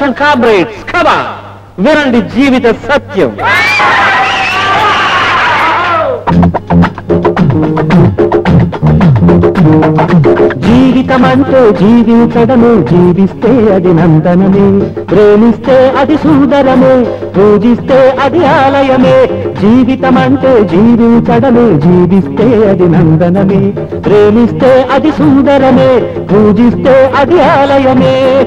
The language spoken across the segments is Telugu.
బ్రదర్స్ అండ్ కామ్రేడ్స్ కమా వినండి జీవిత సత్యం. జీవితం జీవించడము జీవిస్తే అది నందనమే. ప్రేమిస్తే అది సుందరమే పూజిస్తే అది ఆలయమే. జీవితం జీవించడము జీవిస్తే అది నందనమే. ప్రేమిస్తే అది సుందరమే పూజిస్తే అది ఆలయమే.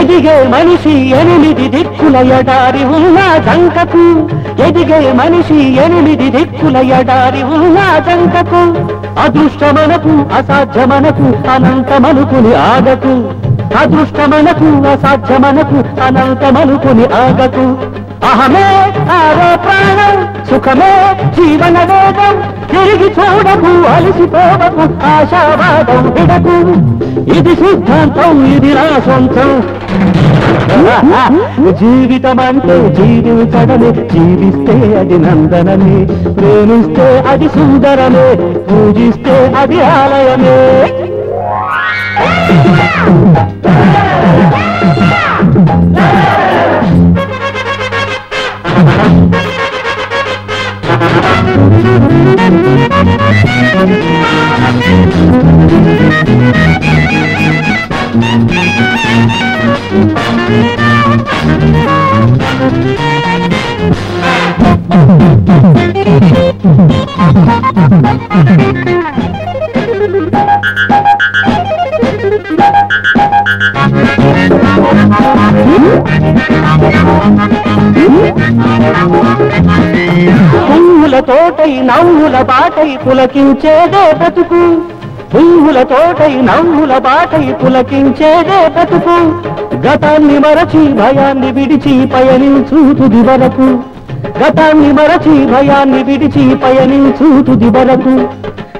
ఎదిగే మనిషి ఎనిమిది దిక్కుల ఎడారి ఉన్న జంకకు. ఎదిగే మనిషి ఎనిమిది దిక్కుల ఎడారి ఉన్న జంకకు. అదృష్టమనకు అసాధ్యమనకు అనంతమనుకుని ఆగకు. అదృష్టమనకు అసాధ్యమనకు అనంతమనుకుని ఆగకు. అహమే ఆరో ప్రాణం సుఖమే జీవన వేగం తిరిగి చూడకు అలసిపోవకు ఆశావాదం విడకు. ఇది సిద్ధాంతం ఇది నా సొంతం జీవితం అంటే జీవించడమే జీవిస్తే అది నందనమే ప్రేమిస్తే అది సుందరమే పూజిస్తే అది ఆలయమే. తోటై నవ్వుల బాటై పులకించేదే బతుకు పువ్వుల తోటై నవ్వుల బాటై పులకించేదే బతుకు గతాన్ని మరచి భయాన్ని విడిచి పయనించు తుది వరకు గతాన్ని మరచి భయాన్ని విడిచి పయనించు తుది వరకు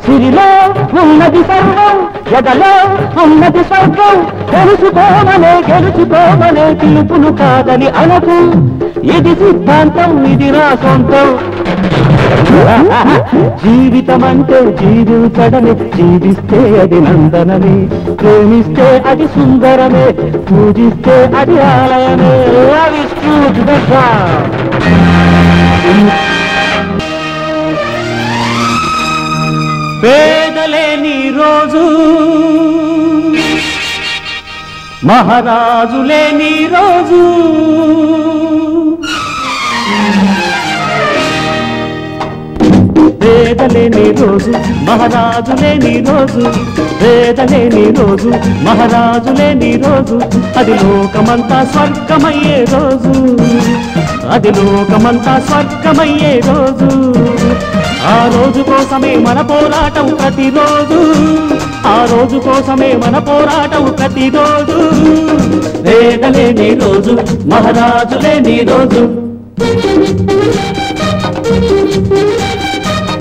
సిరిలో ఉన్నది సర్వం ఎదలో ఉన్నది స్వర్గం. తెలుసుకోమనే గెలుచుకోమనే పిలుపులు కాదని అనకు. ఇది సిద్ధాంతం ఇది నా సొంతం జీవితం అంటే జీవించడమే జీవిస్తే అది నందనమే. ప్రేమిస్తే అది సుందరమే పూజిస్తే అది ఆలయమే. అవి పేదలేని రోజు మహారాజు లేని రోజు. పేదలేని రోజు మహారాజు లేని రోజు పేదలేని రోజు మహారాజు లేని రోజు అది లోకమంతా స్వర్గమయ్యే రోజు. అది లోకమంతా స్వర్గమయ్యే రోజు. ఆ రోజు కోసమే మన పోరాటం ప్రతిరోజు. ఆ రోజు కోసమే మన పోరాటం ప్రతిరోజు. పేదలేని రోజు మహారాజు లేని రోజు.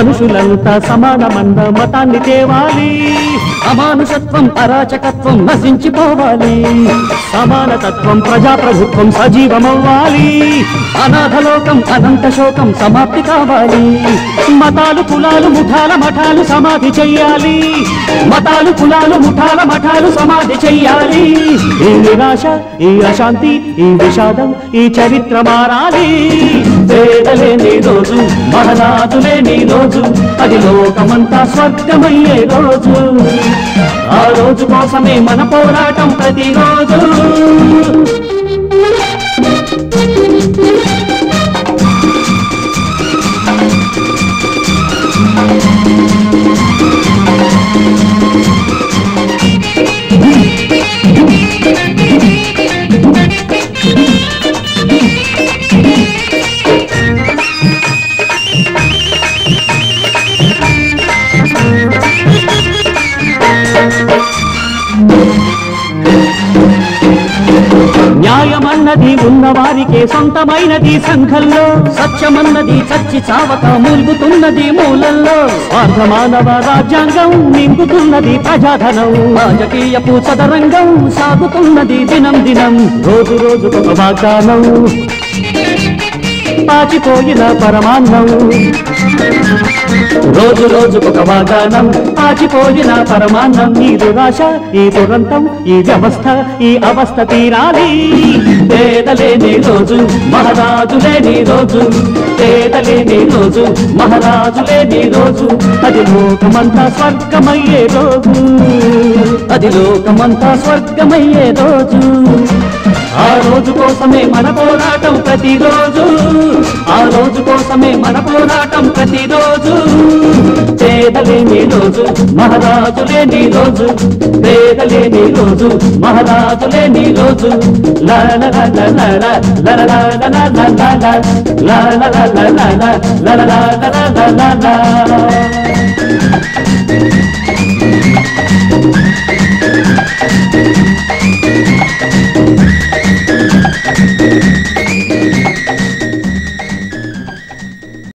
మనుషులంతా సమానమన్న మతాన్ని తేవాలి. అమానుషత్వం అరాచకత్వం నశించిపోవాలి. సమానతత్వం ప్రజాప్రభుత్వం సజీవమవ్వాలి. అనాథలోకం అనంత శోకం సమాప్తి కావాలి. మతాలు కులాలు ముఠాల మఠాలు సమాధి చెయ్యాలి. మతాలు కులాలు ముఠాల మఠాలు సమాధి చెయ్యాలి. ఈ నిరాశ ఈ అశాంతి ఈ విషాదం ఈ చరిత్ర మారాలి. పేదలేని రోజు మహనాథులేని రోజు అది లోకమంతా స్వర్గమయ్యే రోజు. ఆ రోజు కోసమే మన పోరాటం ప్రతిరోజు. న్యాయమన్నది ఉన్నవారికే సొంతమైనది సంఘంలో. సత్యమన్నది చచ్చి చావక ములుగుతున్నది మూలల్లో స్వార్థమానవ రాజ్యాంగం నింపుతున్నది ప్రజాధనం. రాజకీయపు చదరంగం సాగుతున్నది దినం దినం. రోజు రోజు ఒక వాగ్దానం. పాచిపోయిన పరమాన్నం. రోజు రోజుకొక వాగానం పాచిపోయిన పరమాన్నం ఈ దురాశ ఈ దురంతం ఈ వ్యవస్థ ఈ అవస్థ తీరాలి. పేదలేని రోజు మహారాజు లేని రోజు. పేదలేని రోజు మహారాజు లేని రోజు. అది లోకమంతా స్వర్గమయ్యే రోజు. అది లోకమంతా స్వర్గమయ్యే రోజు. ఆ రోజు కోసమే మన పోరాటం ప్రతిరోజు ఆ రోజు కోసమే మన పోరాటం ప్రతిరోజు పేదలేని రోజు మహారాజు లేని రోజు పేదలేని రోజు మహారాజు లేని రోజు లల లల లల లల లల లల లల లల లల లల లల లల